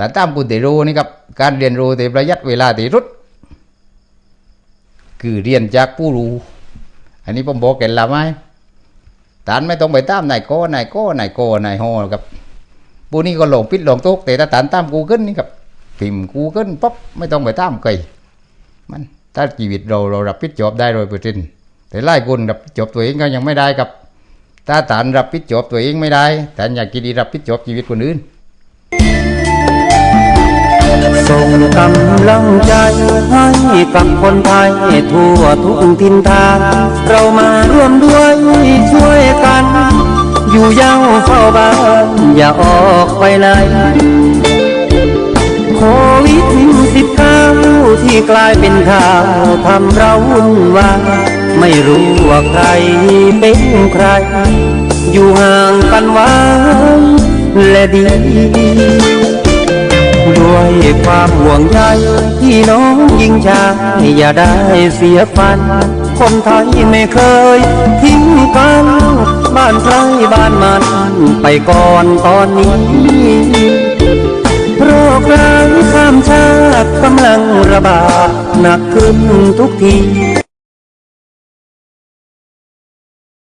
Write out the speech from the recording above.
แต่ตามคุณเตรู้นี่ครับการเรียนรู้แต่ประหยัดเวลาที่รุดคือเรียนจากผู้รู้ อันนี้ผมบอกแกันละไหมตานไม่ต้องไปตามนายโก้นายโก้นายโก้นายโฮครับผู้นี้ก็หลงพิษหลงทุกแต่ถ้าตานตามกูเกิลนี่ครับพิมกูเกิลปั๊บไม่ต้องไปตามใครมันถ้าชีวิตเราเรารับผิดชอบได้ร้อยเปอร์เซ็นต์แต่ไล่คนรับผิดชอบตัวเองก็ยังไม่ได้ครับ ถ้าตานรับผิดชอบตัวเองไม่ได้ตานอยากกินดีรับผิดชอบชีวิตคนอื่น ส่งกำลังใจให้กับคนไทยทั่วทุกทินทางเรามาร่วมด้วยช่วยกัน อยู่เย้าเฝ้าบ้านอย่าออกไปไหนโควิดสิบเก้าที่กลายเป็นข่าวทำเราวุ่นวายไม่รู้ว่าใครเป็นใคร อยู่ห่างกันไว้และดี ความห่วงใยพี่น้องยิ่งชายอย่าได้เสียฟัน คนไทยไม่เคย ทิ้งกัน บ้านใครบ้านมัน ไปก่อนตอนนี้โรคร้ายข้ามชาติกำลังระบาดหนักขึ้นทุกที